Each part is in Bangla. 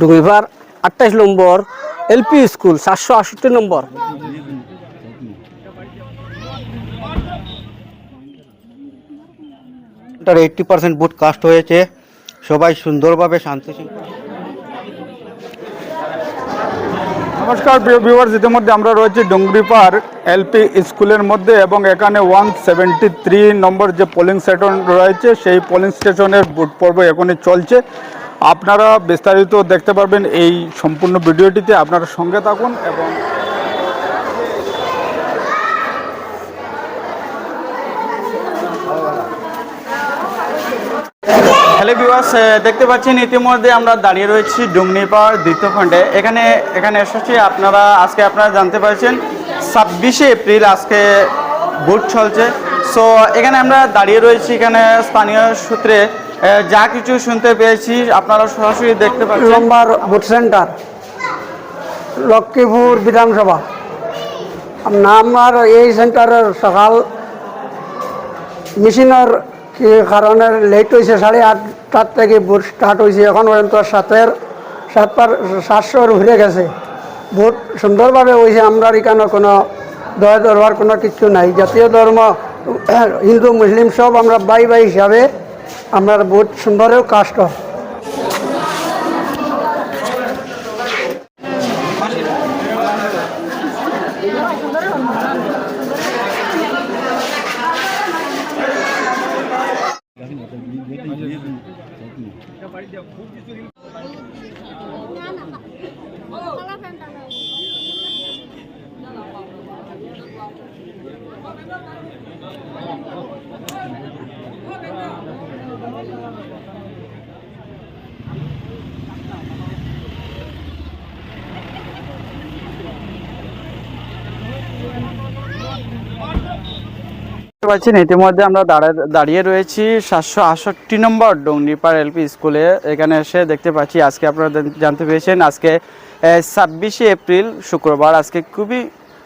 ডুঙ্গিপার আঠাইশ নম্বর এলপি স্কুল সাতশো আষট্টি নম্বর। তার এইটটি পার্সেন্ট বুট কাস্ট হয়েছে। সবাই সুন্দরভাবে শান্তি নমস্কার প্রিয় ভিউয়ার্স ইতিমধ্যে আমরা রয়েছি ডুঙ্গরিপার এলপি স্কুলের মধ্যে এবং এখানে ওয়ান সেভেন্টি থ্রি নম্বর যে পোলিং স্টেশন রয়েছে সেই পোলিং স্টেশনের বুট পর্ব এখনই চলছে। আপনারা বিস্তারিত দেখতে পারবেন এই সম্পূর্ণ ভিডিওটিতে। আপনারা সঙ্গে থাকুন এবং দেখতে পাচ্ছেন, ইতিমধ্যে আমরা দাঁড়িয়ে রয়েছি ডুমনিপাড় দ্বিতীয় খণ্ডে। এখানে এখানে এসেছি, আপনারা, আজকে আপনারা জানতে পারছেন, ছাব্বিশে এপ্রিল আজকে ভোট চলছে। সো এখানে আমরা দাঁড়িয়ে রয়েছি, এখানে স্থানীয় সূত্রে। যা কিছু শুনতে পেয়েছি, আপনারা সরাসরি দেখতে পাচ্ছেন। নম্বর ভোট সেন্টার, লক্ষ্মীপুর বিধানসভা। আমার এই সেন্টারের সকাল মেশিনের কি কারণে লেট হয়েছে সাড়ে আটটার থেকে ভোট স্টার্ট হয়েছে এখন পর্যন্ত সাতের সাত পার সাতশোর ঘুরে গেছে। ভোট সুন্দরভাবে হয়েছে আমরা এখানে কোনো দয়া দরবার কোনো কিছু নাই। জাতীয় ধর্ম, হিন্দু, মুসলিম সব আমরা বাই বাই হিসাবে আমরা বহুত সুন্দরেও কাস্ট দেখতে পাচ্ছেন, ইতিমধ্যে আমরা দাঁড়িয়ে রয়েছি সাতশো আটষট্টি নম্বর ডোংনিপার এলপি স্কুলে। এখানে এসে দেখতে পাচ্ছি, আজকে আপনারা জানতে পেরেছেন, আজকে ছাব্বিশে এপ্রিল, শুক্রবার। আজকে খুবই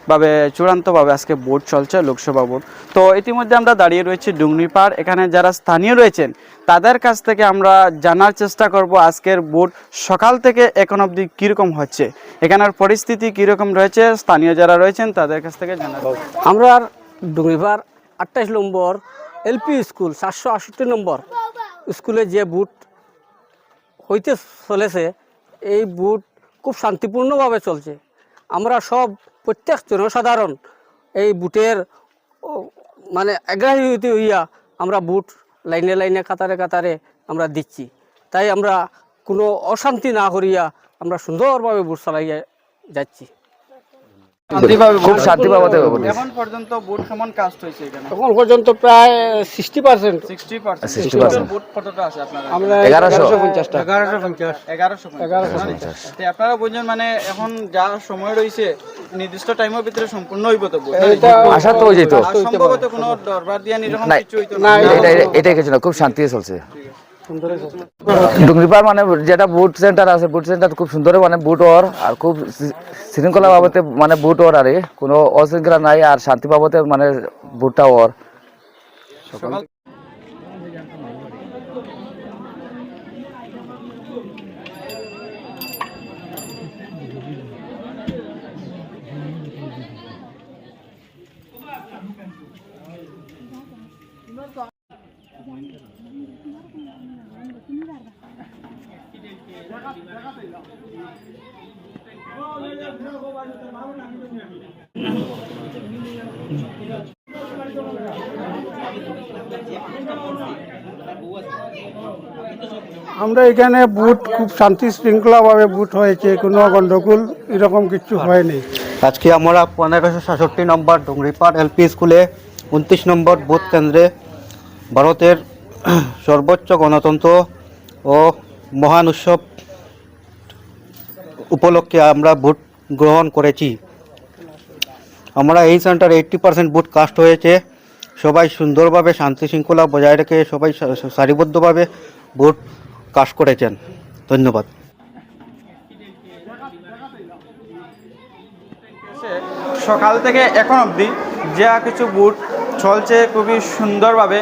ভাবে, চূড়ান্তভাবে আজকে ভোট চলছে, লোকসভা ভোট তো ইতিমধ্যে আমরা দাঁড়িয়ে রয়েছি ডুংনিপাড় এখানে যারা স্থানীয় রয়েছেন, তাদের কাছ থেকে আমরা জানার চেষ্টা করব আজকের ভোট সকাল থেকে এখন অবধি কীরকম হচ্ছে। এখানের পরিস্থিতি কীরকম রয়েছে, স্থানীয় যারা রয়েছেন, তাদের কাছ থেকে জানাব আমরা ডুঙ্গিপার আঠাইশ নম্বর এলপি স্কুল, সাতশো আষট্টি নম্বর স্কুলে যে বুট হইতে চলেছে, এই বুট খুব শান্তিপূর্ণভাবে চলছে। আমরা সব প্রত্যেক জনসাধারণ এই বুটের মানে আগ্রাহী হইতে হইয়া আমরা বুট লাইনে লাইনে, কাতারে কাতারে আমরা দিচ্ছি। তাই আমরা কোনো অশান্তি না করিয়া আমরা সুন্দরভাবে বুট চালাইয়া যাচ্ছি। খুব শান্তিভাবে এখন পর্যন্ত ভোট সমান কাস্ট হয়েছে এখানে। এখন পর্যন্ত প্রায় সিক্সটি পার্সেন্ট সিক্সটি পার্সেন্ট 60% কতটা আছে আপনার আমরা এগারোশো। পঞ্চাশটা। এগারোশো তো আপনারা বুঝছেন মানে এখন যা সময় রয়েছে নির্দিষ্ট টাইমের ভিতরে সম্পূর্ণ হইব তো আশা তো যেত সম্ভবত কোনো দরবার দিয়া নিরকম কিছু হইতো না। এটা এটা- এটাই কিছু না খুব শান্তি চলছে। ডুঙ্গরিপাড় মানে যেটা বুট সেন্টার আছে বুট সেন্টার খুব সুন্দর মানে বুট ওর আর খুব শৃঙ্খলা বাবদে মানে বুট ওর আরে কোনো অশৃঙ্খলা নাই আর শান্তি বাবদে মানে বুটটা ওর। আমরা এখানে বুট খুব শান্তি শৃঙ্খলাভাবে বুট হয়েছে, কোনো গণ্ডগোল এরকম কিছু হয়নি। আজকে আমরা পনেরোশো সাতষট্টি নম্বর ডুংরিপাড় এলপি স্কুলে উনত্রিশ নম্বর বুথ কেন্দ্রে ভারতের সর্বোচ্চ গণতন্ত্র ও মহান উৎসব উপলক্ষে আমরা ভোট গ্রহণ করেছি। আমরা এই centre eighty percent vote cast হয়েছে। সবাই সুন্দরভাবে, শান্তি শৃঙ্খলা বজায় রেখে সবাই সারিবদ্ধভাবে ভোট কাস্ট করেছেন। ধন্যবাদ। সকাল থেকে এখন অবধি যা কিছু বুট চলছে খুবই সুন্দরভাবে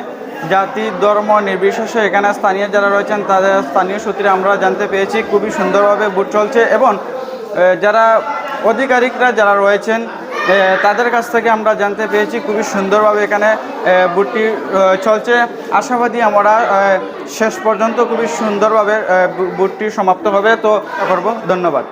জাতি, ধর্ম, নির্বিশেষে এখানে স্থানীয় যারা রয়েছেন, তাদের স্থানীয় সূত্রে আমরা জানতে পেরেছি খুবই সুন্দরভাবে বুট চলছে এবং যারা আধিকারিকরা যারা রয়েছেন তাদের কাছ থেকে আমরা জানতে পেরেছি খুবই সুন্দরভাবে এখানে বুটটি চলছে। আশাবাদী আমরা শেষ পর্যন্ত খুবই সুন্দরভাবে বুটটি সমাপ্ত হবে। তো করব। ধন্যবাদ।